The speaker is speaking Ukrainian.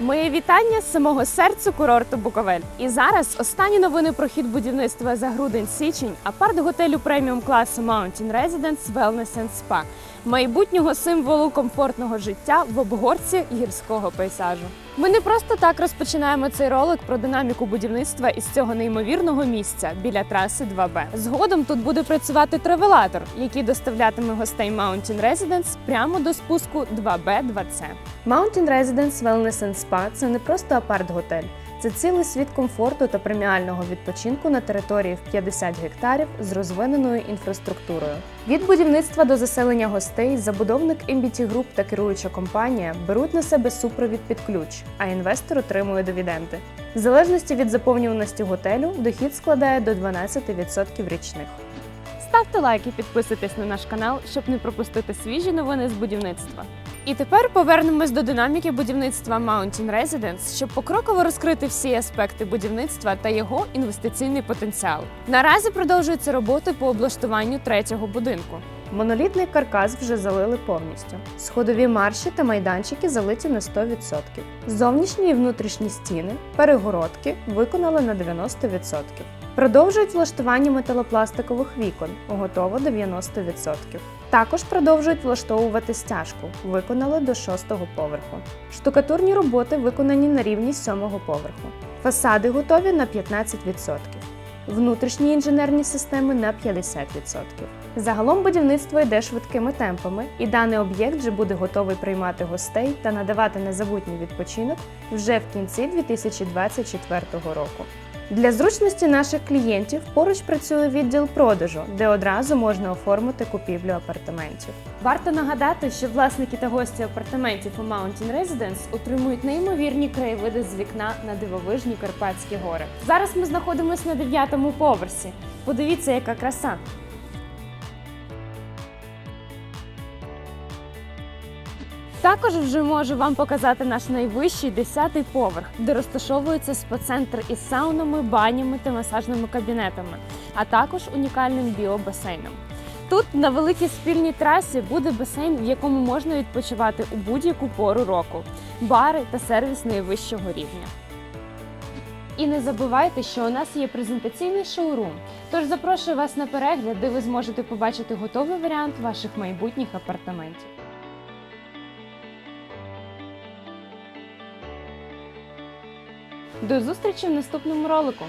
Моє вітання з самого серця курорту Буковель. І зараз останні новини про хід будівництва за грудень-січень апарт-готелю преміум класу Mountain Residence Wellness and Spa, майбутнього символу комфортного життя в обгорці гірського пейзажу. Ми не просто так розпочинаємо цей ролик про динаміку будівництва із цього неймовірного місця біля траси 2Б. Згодом тут буде працювати тревелатор, який доставлятиме гостей Mountain Residence прямо до спуску 2Б 2 c Mountain Residence Wellness and Spa – це не просто апарт-готель. Це цілий світ комфорту та преміального відпочинку на території в 50 гектарів з розвиненою інфраструктурою. Від будівництва до заселення гостей забудовник MBT Group та керуюча компанія беруть на себе супровід під ключ, а інвестор отримує дивіденди. В залежності від заповнюваності готелю дохід складає до 12% річних. Ставте лайк і підписуйтесь на наш канал, щоб не пропустити свіжі новини з будівництва. І тепер повернемось до динаміки будівництва Mountain Residence, щоб покроково розкрити всі аспекти будівництва та його інвестиційний потенціал. Наразі продовжуються роботи по облаштуванню третього будинку. Монолітний каркас вже залили повністю. Сходові марші та майданчики залиті на 100%. Зовнішні і внутрішні стіни, перегородки виконали на 90%. Продовжують влаштування металопластикових вікон, готово 90%. Також продовжують влаштовувати стяжку, виконали до шостого поверху. Штукатурні роботи виконані на рівні сьомого поверху. Фасади готові на 15%. Внутрішні інженерні системи на 50%. Загалом будівництво йде швидкими темпами, і даний об'єкт вже буде готовий приймати гостей та надавати незабутній відпочинок вже в кінці 2024 року. Для зручності наших клієнтів поруч працює відділ продажу, де одразу можна оформити купівлю апартаментів. Варто нагадати, що власники та гості апартаментів у Mountain Residence отримують неймовірні краєвиди з вікна на дивовижні Карпатські гори. Зараз ми знаходимося на дев'ятому поверсі. Подивіться, яка краса! Також вже можу вам показати наш найвищий 10-й поверх, де розташовується спа-центр із саунами, банями та масажними кабінетами, а також унікальним біобасейном. Тут на великій спільній трасі буде басейн, в якому можна відпочивати у будь-яку пору року, бари та сервіс найвищого рівня. І не забувайте, що у нас є презентаційний шоурум. Тож запрошую вас на перегляд, де ви зможете побачити готовий варіант ваших майбутніх апартаментів. До зустрічі в наступному ролику!